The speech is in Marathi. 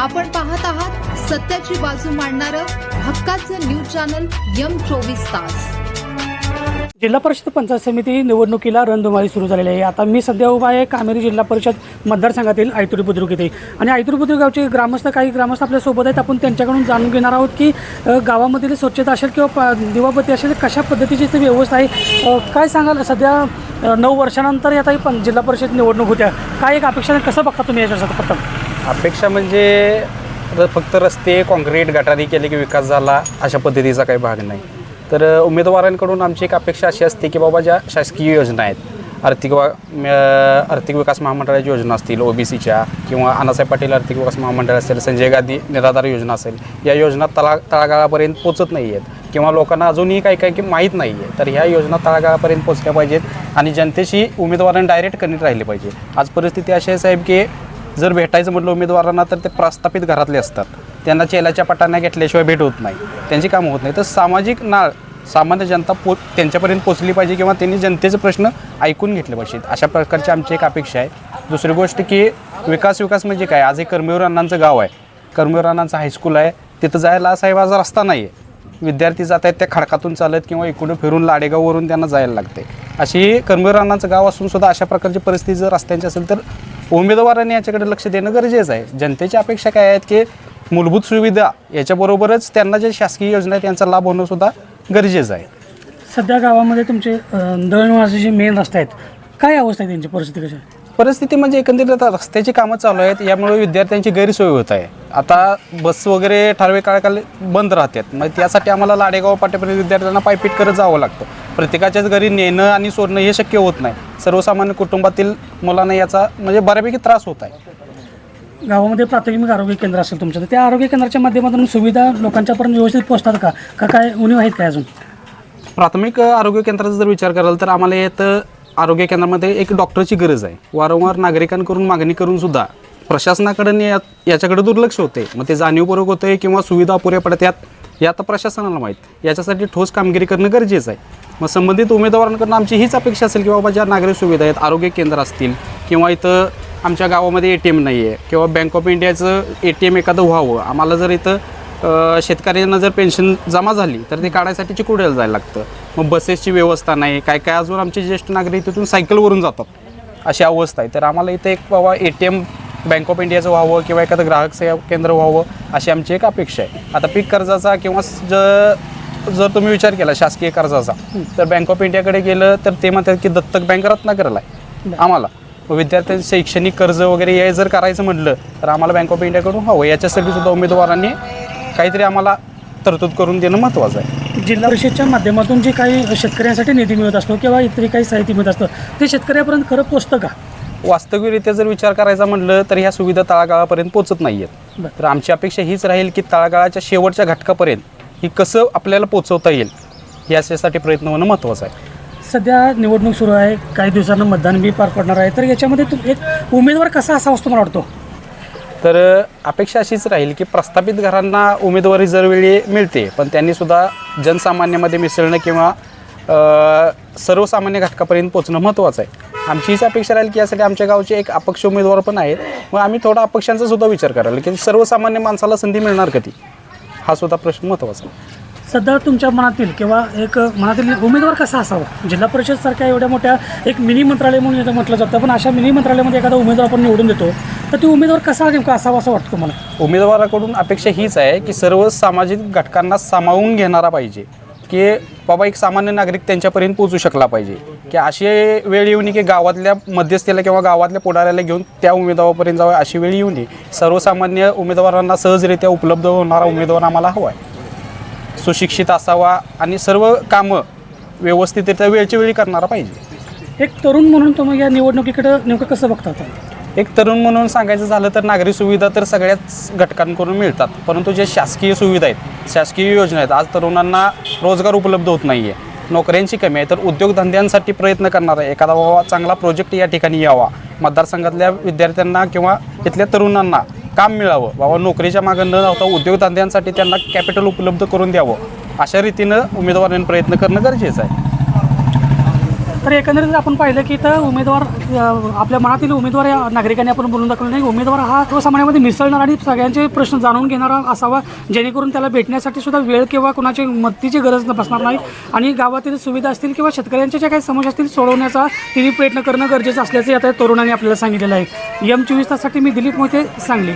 आपण पाहत आहात सत्याची बाजू मांडणारं हक्काचं न्यूज चॅनल यम चोवीस तास. जिल्हा परिषद पंचायत समिती निवडणुकीला रणधुमाळी सुरू झालेली आहे. आता मी सध्या उभा आहे कामेरी जिल्हा परिषद मतदारसंघातील आयतुरी बुद्रुक येथे आणि आयतुरी बुद्रुक गावचे ग्रामस्थ काही ग्रामस्थ आपल्यासोबत आहेत. आपण त्यांच्याकडून जाणून घेणार आहोत की गावामधील स्वच्छता असेल किंवा प- दिवाबत्ती असेल कशा पद्धतीची इथे व्यवस्था आहे? काय सांगाल? सध्या नऊ वर्षानंतर आता पण जिल्हा परिषद निवडणूक होत्या. काय एक अपेक्षा कसं बघता तुम्ही याच्यासाठी प्रथम? अपेक्षा म्हणजे र- फक्त रस्ते कॉन्क्रीट गटारी केले की विकास झाला अशा पद्धतीचा काही भाग नाही. तर अ, उमेदवारांकडून आमची एक अपेक्षा अशी असते की बाबा ज्या शासकीय योजना आहेत आर्थिक वा म, आर्थिक विकास महामंडळाची योजना असतील ओबीसीच्या किंवा अण्णासाहेब पाटील आर्थिक विकास महामंडळ असेल संजय गांधी निराधार योजना असेल या योजना तळा तळागाळापर्यंत पोचत नाही आहेत किंवा लोकांना अजूनही काही काही की माहीत नाही आहे तर ह्या योजना तळागाळापर्यंत पोचल्या पाहिजेत आणि जनतेशी उमेदवारांनी डायरेक्ट कनेक्ट राहिले पाहिजे. आज परिस्थिती अशी आहे साहेब की जर भेटायचं म्हटलं उमेदवारांना तर ते प्रस्थापित घरातले असतात. त्यांना चेलाच्या पटांना घेतल्याशिवाय भेट होत नाही. त्यांची कामं होत नाही. तर सामाजिक नाळ सामान्य जनता पो त्यांच्यापर्यंत पोचली पाहिजे किंवा त्यांनी जनतेचे प्रश्न ऐकून घेतले पाहिजेत. अशा प्रकारची आमची एक अपेक्षा आहे. दुसरी गोष्ट की विकास विकास म्हणजे काय? आज हे कर्मवीर अण्णांचं गाव आहे. कर्मवीर अण्णांचं हायस्कूल आहे. तिथं जायला साहेब आज रस्ता नाही आहे विद्यार्थी जात आहेत त्या खडकातून चालत किंवा इकडून फिरून लाडेगाववरून त्यांना जायला लागते. अशी कर्मवीर अण्णांचं गाव असून सुद्धा अशा प्रकारची परिस्थिती जर रस्त्यांची असेल तर उमेदवारांनी याच्याकडे लक्ष देणं गरजेचं आहे. जनतेची अपेक्षा काय आहेत की मूलभूत सुविधा याच्याबरोबरच त्यांना जे शासकीय योजना आहेत त्यांचा लाभ होणं सुद्धा गरजेचं आहे. सध्या गावामध्ये तुमचे दळणवळणाचे जे मेन रस्ते आहेत. काय अवस्था आहे त्यांची? परिस्थिती कशी आहे? परिस्थिती म्हणजे एकंदरीत आता रस्त्याची कामं चालू आहेत यामुळे विद्यार्थ्यांची गैरसोय होत आहे. आता बस वगैरे ठराविक काळाकाल बंद राहतात. मग त्यासाठी आम्हाला लाडेगाव पाट्यापर्यंत विद्यार्थ्यांना पायपीट करत जावं लागतं. प्रत्येकाच्याच घरी नेणं आणि सोडणं हे शक्य होत नाही. सर्वसामान्य कुटुंबातील मुलांना याचा म्हणजे बऱ्यापैकी त्रास होत आहे. गावामध्ये प्राथमिक आरोग्य केंद्र असेल तुमचं तर त्या आरोग्य केंद्राच्या माध्यमातून सुविधा लोकांच्यापर्यंत व्यवस्थित पोहोचतात का? का काय उणीव आहेत काय अजून? प्राथमिक आरोग्य केंद्राचा जर विचार कराल तर आम्हाला येतं आरोग्य केंद्रामध्ये एक डॉक्टरची गरज आहे. वारंवार नागरिकांकडून मागणी करून सुद्धा प्रशासनाकडे या याच्याकडे दुर्लक्ष होते. मग ते जाणीवपूर्वक होते किंवा सुविधा अपुऱ्या पडतात हे आता प्रशासनाला माहीत. याच्यासाठी ठोस कामगिरी करणं गरजेचं आहे. मग संबंधित उमेदवारांकडून आमची हीच अपेक्षा असेल की बाबा ज्या नागरिक सुविधा आहेत आरोग्य केंद्र असतील किंवा इथं आमच्या गावामध्ये ए टी एम नाही आहे किंवा बँक ऑफ इंडियाचं ए टी एम एखादं व्हावं. आम्हाला जर इथं शेतकऱ्यांना जर पेन्शन जमा झाली तर ते काढायसाठी चिकुड्याला जायला लागतं. मग बसेसची व्यवस्था नाही. काय काय अजून आमचे ज्येष्ठ नागरिक तिथून सायकलवरून जातात. अशी अवस्था आहे. तर आम्हाला इथं एक बाबा A T M bank of इंडियाचं व्हावं किंवा एखादं ग्राहक सेवा केंद्र व्हावं अशी आमची एक अपेक्षा आहे. आता पीक कर्जाचा किंवा ज जर तुम्ही विचार केला शासकीय कर्जाचा तर बँक ऑफ इंडियाकडे गेलं तर ते म्हणतात की दत्तक बँक रत्नाकरला आहे. आम्हाला. विद्यार्थ्यांचं शैक्षणिक कर्ज वगैरे हे जर करायचं म्हटलं तर आम्हाला बँक ऑफ इंडियाकडून हवं. याच्यासाठी सुद्धा उमेदवारांनी काहीतरी आम्हाला तरतूद करून देणं महत्त्वाचं आहे. जिल्हा परिषदच्या माध्यमातून जे काही शेतकऱ्यांसाठी निधी मिळत असतो किंवा इतरी काही साहित्य मिळत असतं ते शेतकऱ्यापर्यंत खरं पोचतं का? वास्तविकरित्या जर विचार करायचा म्हटलं तर ह्या सुविधा तळागाळापर्यंत पोचत नाही आहेत. तर आमची अपेक्षा हीच राहील की तळागाळाच्या शेवटच्या घटकापर्यंत ही कसं आपल्याला पोचवता येईल याच्यासाठी प्रयत्न होणं महत्त्वाचं आहे. सध्या निवडणूक सुरू आहे काही दिवसांना मतदान बी पार पडणार आहे. तर याच्यामध्ये तुम एक उमेदवार कसा असावा असतो मला वाटतो? तर अपेक्षा अशीच राहील की प्रस्थापित घरांना उमेदवारी जर वेळी मिळते पण त्यांनी सुद्धा जनसामान्यामध्ये मिसळणं किंवा सर्वसामान्य घटकापर्यंत पोचणं महत्त्वाचं आहे. आमची हीच अपेक्षा राहील की यासाठी आमच्या गावचे एक अपक्ष उमेदवार पण आहेत. मग आम्ही थोडा अपक्षांचा सुद्धा विचार कराल की सर्वसामान्य माणसाला संधी मिळणार कधी? हा सुद्धा प्रश्न महत्त्वाचा आहे. सध्या तुमच्या मनातील किंवा एक मनातील उमेदवार कसा असावा? जिल्हा परिषदसारख्या एवढ्या मोठ्या एक मिनी मंत्रालय म्हणून इथं म्हटलं जातं पण अशा मिनी मंत्रालयामध्ये एखादा उमेदवार आपण निवडून देतो तर तो उमेदवार कसा नेमका असावा असं वाटतं तुम्हाला? उमेदवाराकडून अपेक्षा हीच आहे की सर्व सामाजिक घटकांना सामावून घेणारा पाहिजे. की बाबा एक सामान्य नागरिक त्यांच्यापर्यंत पोहोचू शकला पाहिजे. की अशी वेळ येऊ नये की गावातल्या मध्यस्थीला किंवा गावातल्या पुढाऱ्याला घेऊन त्या उमेदवारापर्यंत जावं अशी वेळ येऊ नये. सर्वसामान्य उमेदवारांना सहजरित्या उपलब्ध होणारा उमेदवार आम्हाला हवा आहे. सुशिक्षित असावा आणि सर्व कामं व्यवस्थितरित्या वेळच्या वेळी करणारा पाहिजे. एक तरुण म्हणून तुम्ही या निवडणुकीकडे नेमकं कसं बघता आता? एक तरुण म्हणून सांगायचं झालं तर नागरी सुविधा तर सगळ्याच घटकांकडून मिळतात. परंतु जे शासकीय सुविधा आहेत शासकीय योजना आहेत आज तरुणांना रोजगार उपलब्ध होत नाही आहे नोकऱ्यांची कमी आहे तर उद्योगधंद्यांसाठी प्रयत्न करणार आहे. एखादा बाबा चांगला प्रोजेक्ट या ठिकाणी यावा. मतदारसंघातल्या विद्यार्थ्यांना किंवा इथल्या तरुणांना काम मिळावं. बाबा नोकरीच्या मागं न धावता उद्योगधंद्यांसाठी त्यांना कॅपिटल उपलब्ध करून द्यावं. अशा रीतीनं उमेदवारांनी प्रयत्न करणं गरजेचं आहे. तर एकंदरीत आपण पाहिलं की इथं उमेदवार आपल्या मनातील उमेदवार या नागरिकांनी आपण बोलून दाखवलं नाही. उमेदवार हा सर्वसामान्यामध्ये मिसळणार आणि सगळ्यांचे प्रश्न जाणून घेणारा असावा. जेणेकरून त्याला भेटण्यासाठी सुद्धा वेळ किंवा कुणाची मदतीची गरज न बसणार नाही. आणि गावातील सुविधा असतील किंवा शेतकऱ्यांच्या ज्या काही समस्या असतील सोडवण्याचा तिने प्रयत्न करणं गरजेचं असल्याचं आता तरुणांनी आपल्याला सांगितलेलं आहे. यम चोवीस ताससाठी मी दिलीप मोहिते सांगली.